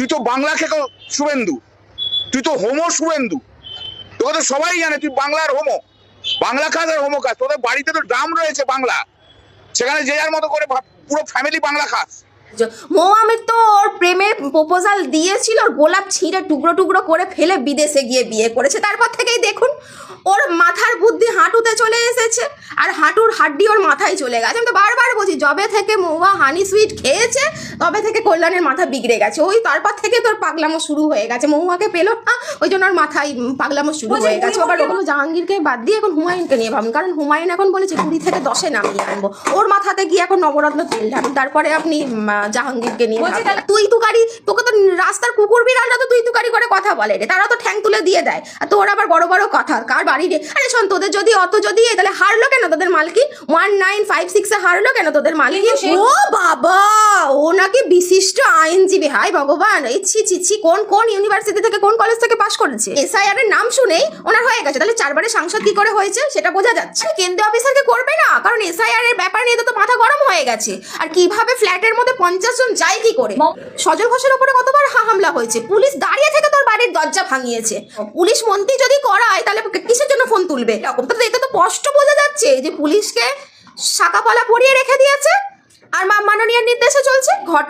তুই তো বাংলা খেকো শুভেন্দু। তুই তো হোমো শুভেন্দু। তোকে তো সবাই জানে, তুই বাংলার হোমো। বাংলা খাস আর হোমো খাস। তোদের বাড়িতে তো ড্রাম রয়েছে বাংলা। সেখানে যে যার মতো করে পুরো ফ্যামিলি বাংলা খাস। মৌয়ামির তো ওর প্রেমের প্রপোজাল দিয়েছিল, ওর গোলাপ ছিঁড়ে টুকরো টুকরো করে ফেলে বিদেশে গিয়ে বিয়ে করেছে। তারপর থেকেই দেখুন, ওর মাথার বুদ্ধি হাঁটুতে চলে এসেছে, আর হাঁটুর হাড্ডি ওর মাথায় চলে গেছে। আমি তো বারবার যবে থেকে মৌয়া হানি সুইট খেয়েছে তবে থেকে কল্যাণের মাথা বিগড়ে গেছে। ওই তারপর থেকে তোর পাগলামো শুরু হয়ে গেছে। মৌয়াকে পেল না ওই জন্য ওর মাথায় পাগলামো শুরু হয়ে গেছে। আবার ওগুলো জাহাঙ্গীরকে বাদ দিয়ে এখন হুমায়ুনকে নিয়ে ভাবুন। কারণ হুমায়ুন এখন বলেছে কুড়ি থেকে দশে নামিয়ে আনব। ওর মাথাতে গিয়ে এখন নবরত্ন তেল ঢালুন। তারপরে আপনি জাহাঙ্গীরকে নিয়ে তুই তুকারি তোকে তো রাস্তার কুকুর বিড়ালরা তো তুই তুকারি করে কথা বলে রে। তারা তো ঠ্যাং তুলে দিয়ে দেয়। আর তোর আবার বড় বড় কথা কার বাড়ি রে? আরে শোন তোদের যদি অত যদি তাহলে হারলো কেন তোদের মালকি? ওয়ান নাইন ফাইভ সিক্সে হারলো কেন তোদের মালিক? ও বাবা ও নাকি বিশিষ্ট আইনজীবী। হাই ভগবান এই ছি ছি ছি কোন কোন ইউনিভার্সিটি থেকে কোন কলেজ থেকে পাশ করেছে? এসআইআর এর নাম শুনেই ওনার হয়ে গেছে। তাহলে চারবারে সাংসদ কি করে হয়েছে সেটা বোঝা যাচ্ছে। কেন্দ্রীয় অফিসারকে করবে না? কারণ এসআইআর এর ব্যাপার নিয়ে তো মাথা গরম হয়ে গেছে। আর কীভাবে ফ্ল্যাটের মধ্যে পঞ্চাশ জন যায় কি করে? সজল ঘোষের উপরে কতবার হামলা হয়েছে? পুলিশ দাঁড়িয়ে থেকে তোর বাড়ির দরজা ভাঙিয়েছে। পুলিশ মন্ত্রী যদি করায়, তাহলে কিসের জন্য ফোন তুলবে? এরকম। তো এটা তো স্পষ্ট বোঝা যাচ্ছে যে পুলিশকে শাকাপালা পরিয়ে রেখে দিয়েছে। আর মাননীয় নির্দেশে চলছে। ঘট